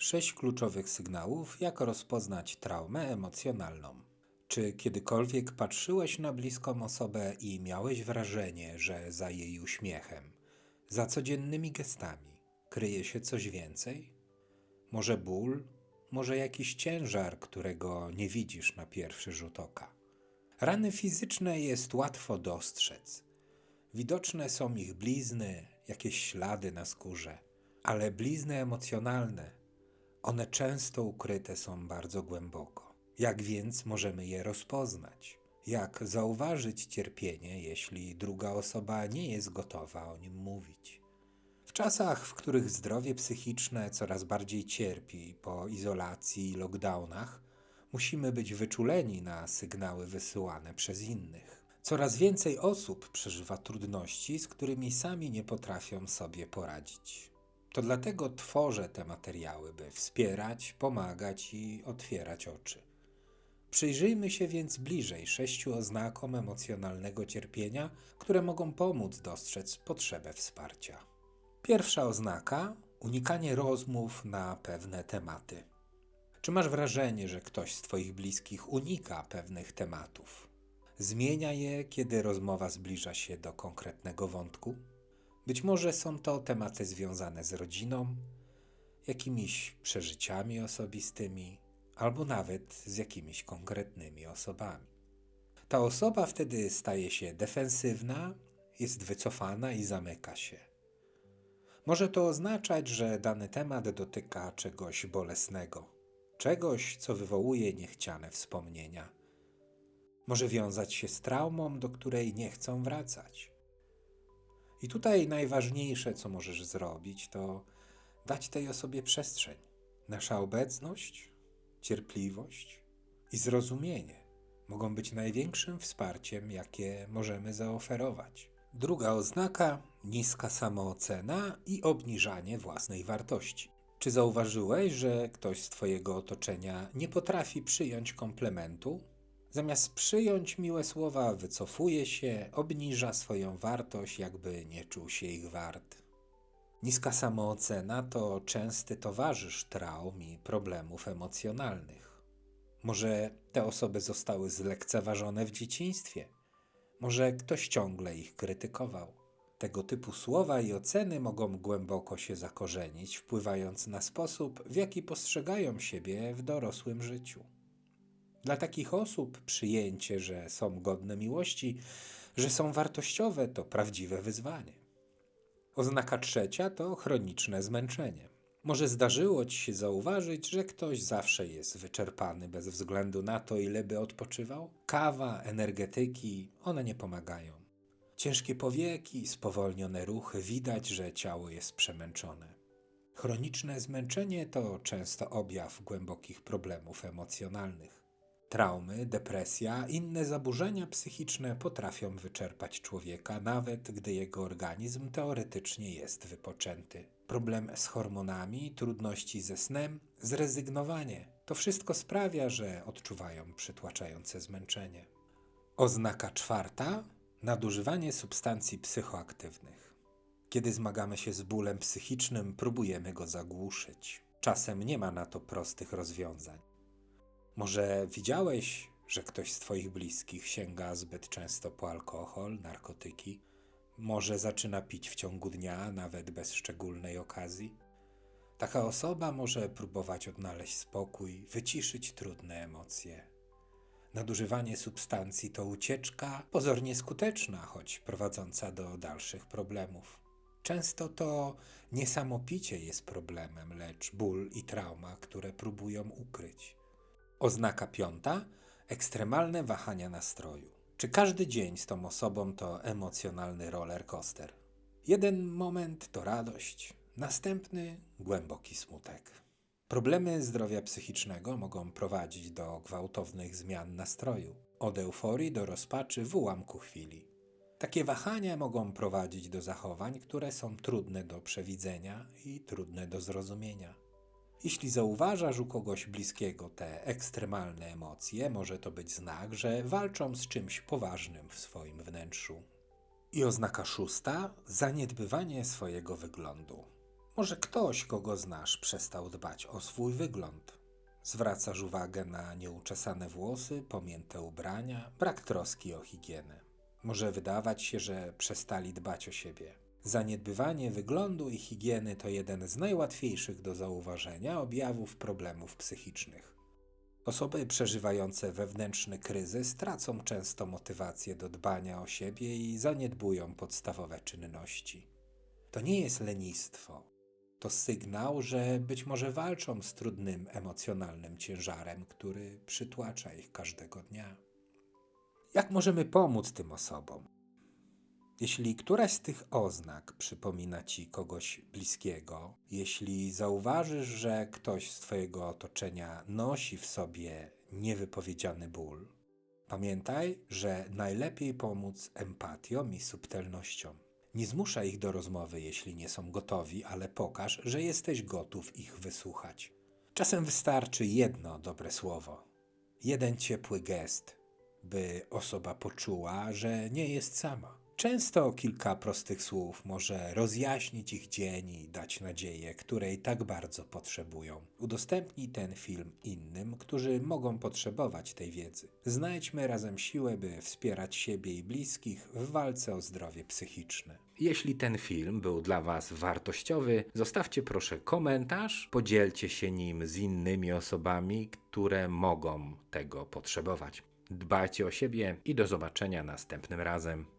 Sześć kluczowych sygnałów, jak rozpoznać traumę emocjonalną. Czy kiedykolwiek patrzyłeś na bliską osobę i miałeś wrażenie, że za jej uśmiechem, za codziennymi gestami kryje się coś więcej? Może ból, może jakiś ciężar, którego nie widzisz na pierwszy rzut oka. Rany fizyczne jest łatwo dostrzec. Widoczne są ich blizny, jakieś ślady na skórze, ale blizny emocjonalne, one często ukryte są bardzo głęboko. Jak więc możemy je rozpoznać? Jak zauważyć cierpienie, jeśli druga osoba nie jest gotowa o nim mówić? W czasach, w których zdrowie psychiczne coraz bardziej cierpi po izolacji i lockdownach, musimy być wyczuleni na sygnały wysyłane przez innych. Coraz więcej osób przeżywa trudności, z którymi sami nie potrafią sobie poradzić. To dlatego tworzę te materiały, by wspierać, pomagać i otwierać oczy. Przyjrzyjmy się więc bliżej sześciu oznakom emocjonalnego cierpienia, które mogą pomóc dostrzec potrzebę wsparcia. Pierwsza oznaka unikanie rozmów na pewne tematy. Czy masz wrażenie, że ktoś z Twoich bliskich unika pewnych tematów? Zmienia je, kiedy rozmowa zbliża się do konkretnego wątku? Być może są to tematy związane z rodziną, jakimiś przeżyciami osobistymi, albo nawet z jakimiś konkretnymi osobami. Ta osoba wtedy staje się defensywna, jest wycofana i zamyka się. Może to oznaczać, że dany temat dotyka czegoś bolesnego, czegoś, co wywołuje niechciane wspomnienia. Może wiązać się z traumą, do której nie chcą wracać. I tutaj najważniejsze, co możesz zrobić, to dać tej osobie przestrzeń. Nasza obecność, cierpliwość i zrozumienie mogą być największym wsparciem, jakie możemy zaoferować. Druga oznaka niska samoocena i obniżanie własnej wartości. Czy zauważyłeś, że ktoś z Twojego otoczenia nie potrafi przyjąć komplementu? Zamiast przyjąć miłe słowa, wycofuje się, obniża swoją wartość, jakby nie czuł się ich wart. Niska samoocena to częsty towarzysz traum i problemów emocjonalnych. Może te osoby zostały zlekceważone w dzieciństwie, może ktoś ciągle ich krytykował. Tego typu słowa i oceny mogą głęboko się zakorzenić, wpływając na sposób, w jaki postrzegają siebie w dorosłym życiu. Dla takich osób przyjęcie, że są godne miłości, że są wartościowe, to prawdziwe wyzwanie. Oznaka trzecia to chroniczne zmęczenie. Może zdarzyło ci się zauważyć, że ktoś zawsze jest wyczerpany bez względu na to, ile by odpoczywał? Kawa, energetyki, one nie pomagają. Ciężkie powieki, spowolnione ruchy, widać, że ciało jest przemęczone. Chroniczne zmęczenie to często objaw głębokich problemów emocjonalnych. Traumy, depresja, inne zaburzenia psychiczne potrafią wyczerpać człowieka, nawet gdy jego organizm teoretycznie jest wypoczęty. Problem z hormonami, trudności ze snem, zrezygnowanie to wszystko sprawia, że odczuwają przytłaczające zmęczenie. Oznaka czwarta nadużywanie substancji psychoaktywnych. Kiedy zmagamy się z bólem psychicznym, próbujemy go zagłuszyć. Czasem nie ma na to prostych rozwiązań. Może widziałeś, że ktoś z Twoich bliskich sięga zbyt często po alkohol, narkotyki? Może zaczyna pić w ciągu dnia, nawet bez szczególnej okazji? Taka osoba może próbować odnaleźć spokój, wyciszyć trudne emocje. Nadużywanie substancji to ucieczka pozornie skuteczna, choć prowadząca do dalszych problemów. Często to nie samo picie jest problemem, lecz ból i trauma, które próbują ukryć. Oznaka piąta ekstremalne wahania nastroju. Czy każdy dzień z tą osobą to emocjonalny roller coaster? Jeden moment to radość, następny głęboki smutek. Problemy zdrowia psychicznego mogą prowadzić do gwałtownych zmian nastroju, od euforii do rozpaczy w ułamku chwili. Takie wahania mogą prowadzić do zachowań, które są trudne do przewidzenia i trudne do zrozumienia. Jeśli zauważasz u kogoś bliskiego te ekstremalne emocje, może to być znak, że walczą z czymś poważnym w swoim wnętrzu. I oznaka szósta zaniedbywanie swojego wyglądu. Może ktoś, kogo znasz, przestał dbać o swój wygląd. Zwracasz uwagę na nieuczesane włosy, pomięte ubrania, brak troski o higienę. Może wydawać się, że przestali dbać o siebie. Zaniedbywanie wyglądu i higieny to jeden z najłatwiejszych do zauważenia objawów problemów psychicznych. Osoby przeżywające wewnętrzny kryzys tracą często motywację do dbania o siebie i zaniedbują podstawowe czynności. To nie jest lenistwo. To sygnał, że być może walczą z trudnym emocjonalnym ciężarem, który przytłacza ich każdego dnia. Jak możemy pomóc tym osobom? Jeśli któraś z tych oznak przypomina ci kogoś bliskiego, jeśli zauważysz, że ktoś z twojego otoczenia nosi w sobie niewypowiedziany ból, pamiętaj, że najlepiej pomóc empatią i subtelnością. Nie zmuszaj ich do rozmowy, jeśli nie są gotowi, ale pokaż, że jesteś gotów ich wysłuchać. Czasem wystarczy jedno dobre słowo, jeden ciepły gest, by osoba poczuła, że nie jest sama. Często kilka prostych słów może rozjaśnić ich dzień i dać nadzieję, której tak bardzo potrzebują. Udostępnij ten film innym, którzy mogą potrzebować tej wiedzy. Znajdźmy razem siłę, by wspierać siebie i bliskich w walce o zdrowie psychiczne. Jeśli ten film był dla Was wartościowy, zostawcie proszę komentarz, podzielcie się nim z innymi osobami, które mogą tego potrzebować. Dbajcie o siebie i do zobaczenia następnym razem.